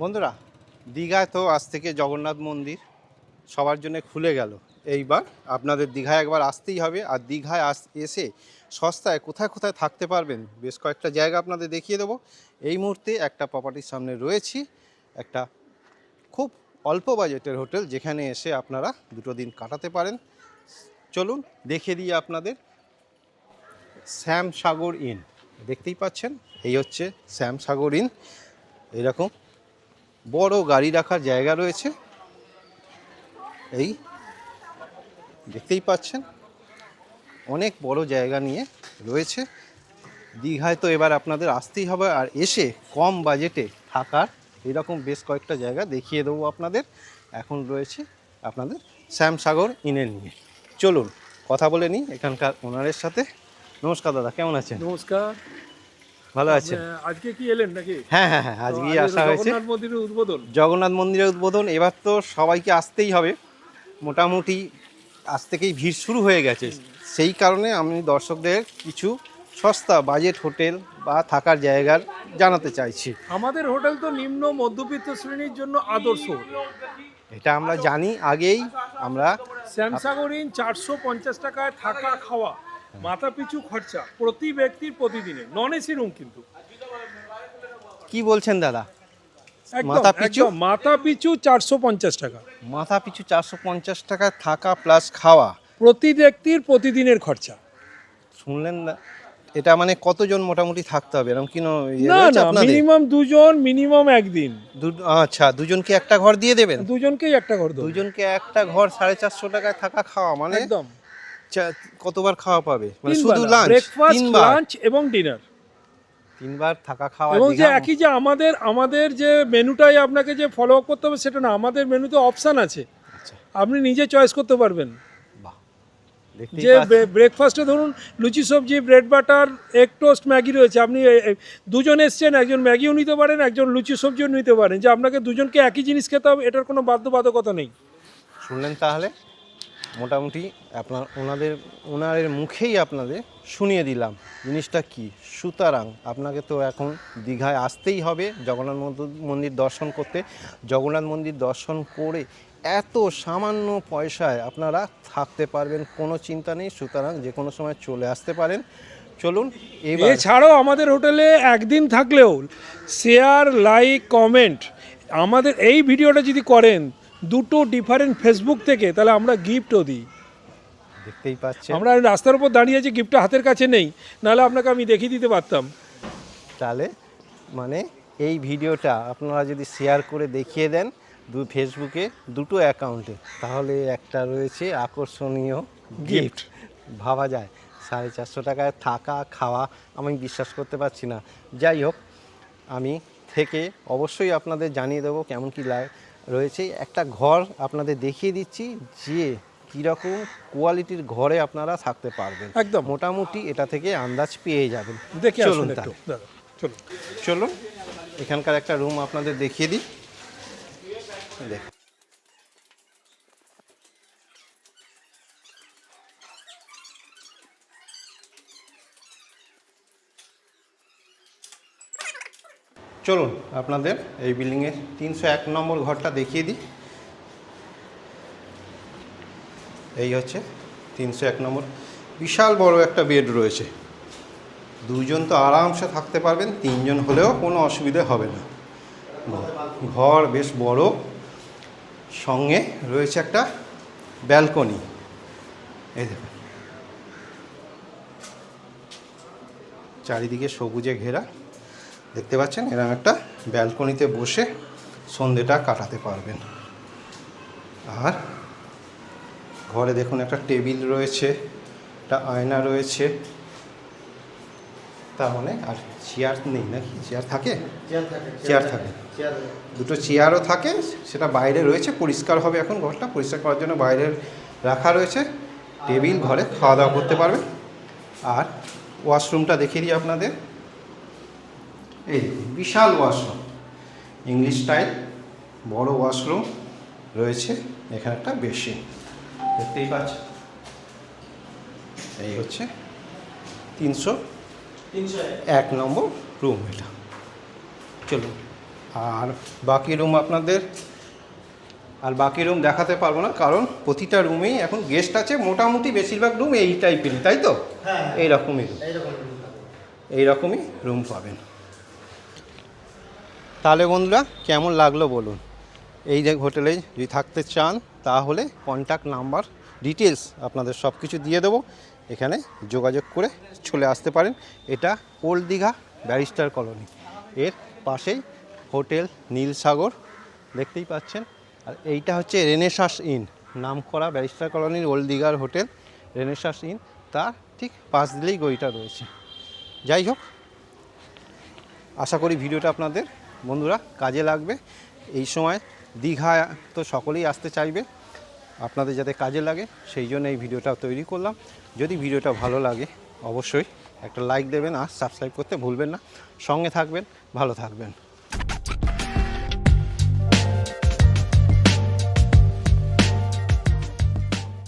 বন্ধুরা, দীঘায় তো আজ থেকে জগন্নাথ মন্দির সবার জন্য খুলে গেল। এইবার আপনাদের দীঘায় একবার আসতেই হবে আর দীঘায় আস, এসে সস্তায় কোথায় কোথায় থাকতে পারবেন বেশ কয়েকটা জায়গা আপনাদের দেখিয়ে দেবো। এই মুহূর্তে একটা প্রপার্টির সামনে রয়েছি, একটা খুব অল্প বাজেটের হোটেল যেখানে এসে আপনারা দুটো দিন কাটাতে পারেন। চলুন দেখিয়ে দিই আপনাদের শ্যাম সাগর ইন দেখতেই পাচ্ছেন, এই হচ্ছে শ্যাম সাগর ইন এরকম বড় গাড়ি রাখার জায়গা রয়েছে। এই দেখতেই পাচ্ছেন, অনেক বড় জায়গা নিয়ে রয়েছে। দীঘায় তো এবার আপনাদের আসতেই হবে, আর এসে কম বাজেটে থাকার এরকম বেশ কয়েকটা জায়গা দেখিয়ে দেবো আপনাদের। এখন রয়েছে আপনাদের শ্যামসাগর ইনে নিয়ে। চলুন, কথা বলে নিই এখানকার ওনারের সাথে। নমস্কার দাদা, কেমন আছেন? নমস্কার। ভালো আছেন? আজকে কি এলেন নাকি? হ্যাঁ হ্যাঁ হ্যাঁ আজকেই আসা হয়েছে। জগন্নাথ মন্দিরের উদ্বোধন। জগন্নাথ মন্দিরের উদ্বোধন এবার তো সবাইকে আসতেই হবে। মোটামুটি আজ থেকেই ভিড় শুরু হয়ে গেছে। সেই কারণে আমি দর্শকদের কিছু সস্তা বাজেট হোটেল বা থাকার জায়গার জানাতে চাইছি। আমাদের হোটেল তো নিম্ন মধ্যবিত্ত শ্রেণির জন্য আদর্শ এটা আমরা জানি আগেই আমরা শ্যামসাগর ইন চারশো পঞ্চাশ টাকায় থাকা খাওয়া। মাথা পিছু খরচা প্রতি ব্যক্তির প্রতিদিনে। নন এসি রুম কিন্তু। কি বলছেন দাদা? মাথা পিছু? মাথা পিছু চারশো পঞ্চাশ টাকা। মাথা পিছু চারশো পঞ্চাশ টাকা থাকা প্লাস খাওয়া। প্রতি ব্যক্তির প্রতিদিনের খরচা। শুনলেন না? এটা মানে কতজন মোটামুটি থাকতে হবে? এরকম কি ইয়ে না না মিনিমাম দুজন মিনিমাম একদিন। আচ্ছা দুজনকে একটা ঘর দিয়ে দেবেন? দুজনকেই একটা ঘর দুজনকে একটা ঘর সাড়ে চারশো টাকায় থাকা খাওয়া মানে? একদম। কতবার খাওয়া পাবে? মানে শুধু লাঞ্চ ব্রেকফাস্ট লাঞ্চ এবং ডিনার তিনবার থাকা খাওয়া এবং যে একই যে আমাদের আমাদের যে মেনুটাই আপনাকে যে ফলো করতে হবে সেটা না আমাদের মেনুতে অপশান আছে। আচ্ছা, আপনি নিজে চয়েস করতে পারবেন। যে ব্রেকফাস্টে ধরুন লুচি সবজি bread butter egg toast Maggi রয়েছে। আপনি দুজন এসছেন একজন ম্যাগিও নিতে পারেন একজন লুচি সবজিও নিতে পারেন। যে আপনাকে দুজনকে একই জিনিস খেতে হবে এটার কোনো বাধ্যবাধকতা নেই। শুনলেন তাহলে? মোটামুটি আপনার ওনাদের ওনারের মুখেই আপনাদের শুনিয়ে দিলাম। জিনিসটা কি? সুতরাং আপনাকে তো এখন দীঘায় আসতেই হবে। জগন্নাথ মন্দ- মন্দির দর্শন করতে। জগন্নাথ মন্দির দর্শন করে এত সামান্য পয়সায় আপনারা থাকতে পারবেন, কোনো চিন্তা নেই। সুতরাং যে কোনো সময় চলে আসতে পারেন। চলুন এছাড়াও আমাদের হোটেলে একদিন থাকলেও শেয়ার লাইক কমেন্ট আমাদের এই ভিডিওটা যদি করেন দুটো ডিফারেন্ট ফেসবুক থেকে তাহলে আমরা গিফটও দিই। দেখতেই পাচ্ছি আমরা রাস্তার উপর দাঁড়িয়ে আছি গিফটটা হাতের কাছে নেই নাহলে আপনাকে আমি দেখিয়ে দিতে পারতাম। তাহলে মানে এই ভিডিওটা আপনারা যদি শেয়ার করে দেখিয়ে দেন দু ফেসবুকে দুটো অ্যাকাউন্টে তাহলে একটা রয়েছে আকর্ষণীয় গিফট ভাবা যায় সাড়ে চারশো টাকায় থাকা খাওয়া আমি বিশ্বাস করতে পারছি না। যাই হোক আমি থেকে অবশ্যই আপনাদের জানিয়ে দেবো কেমন কী লাগ রয়েছে। একটা ঘর আপনাদের দেখিয়ে দিচ্ছি যে কীরকম কোয়ালিটির ঘরে আপনারা থাকতে পারবেন। একদম। মোটামুটি এটা থেকে আন্দাজ পেয়ে যাবেন। দেখে চলুন চলুন। চলুন এখানকার একটা রুম আপনাদের দেখিয়ে দিই। দেখ চলুন আপনাদের এই বিল্ডিংয়ের তিনশো এক নম্বর ঘরটা দেখিয়ে দিই। এই হচ্ছে তিনশো এক নম্বর। বিশাল বড় একটা বেড রয়েছে। দুজন তো আরামসে থাকতে পারবেন, তিনজন হলেও কোনো অসুবিধে হবে না। ঘর বেশ বড়। সঙ্গে রয়েছে একটা ব্যালকনি। এই দেখুন। চারিদিকে সবুজে ঘেরা। দেখতে পাচ্ছেন এরকম একটা ব্যালকনিতে বসে সন্ধেটা কাটাতে পারবেন। আর ঘরে দেখুন একটা টেবিল রয়েছে একটা আয়না রয়েছে। তার মানে আর চেয়ার নেই নাকি? চেয়ার থাকে। চেয়ার থাকে। দুটো চেয়ারও থাকে সেটা বাইরে রয়েছে পরিষ্কার হবে এখন ঘরটা পরিষ্কার করার জন্য বাইরে রাখা রয়েছে। টেবিল ঘরে খাওয়া দাওয়া করতে পারবেন। আর ওয়াশরুমটা দেখিয়ে দিই আপনাদের। এই বিশাল ওয়াশরুম। ইংলিশ স্টাইল বড় ওয়াশরুম রয়েছে এখানে একটা বেশি দেখতেই পাচ্ছেন এই হচ্ছে তিনশো এক নম্বর রুম এটা। চলুন আর বাকি রুম আপনাদের আর বাকি রুম দেখাতে পারব না কারণ প্রতিটা রুমেই এখন গেস্ট আছে মোটামুটি বেশিরভাগ রুম এই টাইপেরই তাই তো? হ্যাঁ। এইরকমই রুম। এইরকম এইরকমই রুম পাবেন। তাহলে বন্ধুরা, কেমন লাগল বলুন। এই যে হোটেলে যদি থাকতে চান, তাহলে কন্ট্যাক্ট নাম্বার ডিটেলস আপনাদের সব কিছু দিয়ে দেবো। এখানে যোগাযোগ করে চলে আসতে পারেন। এটা ওল্ড দীঘা ব্যারিস্টার কলোনি এর পাশেই হোটেল নীলসাগর, দেখতেই পাচ্ছেন। আর এইটা হচ্ছে রেনেসাস ইন নাম করা ব্যারিস্টার কলোনির ওল্ড দীঘার হোটেল রেনেসাস ইন তার ঠিক পাশ দিলেই গইটা রয়েছে। যাই হোক, আশা করি ভিডিওটা আপনাদের বন্ধুরা, কাজে লাগবে। এই সময় দীঘা তো সকলেই আসতে চাইবে, আপনাদের যাতে কাজে লাগে, সেই জন্য এই ভিডিওটা তৈরি করলাম। যদি ভিডিওটা ভালো লাগে, অবশ্যই একটা লাইক দেবেন আর সাবস্ক্রাইব করতে ভুলবেন না। সঙ্গে থাকবেন, ভালো থাকবেন।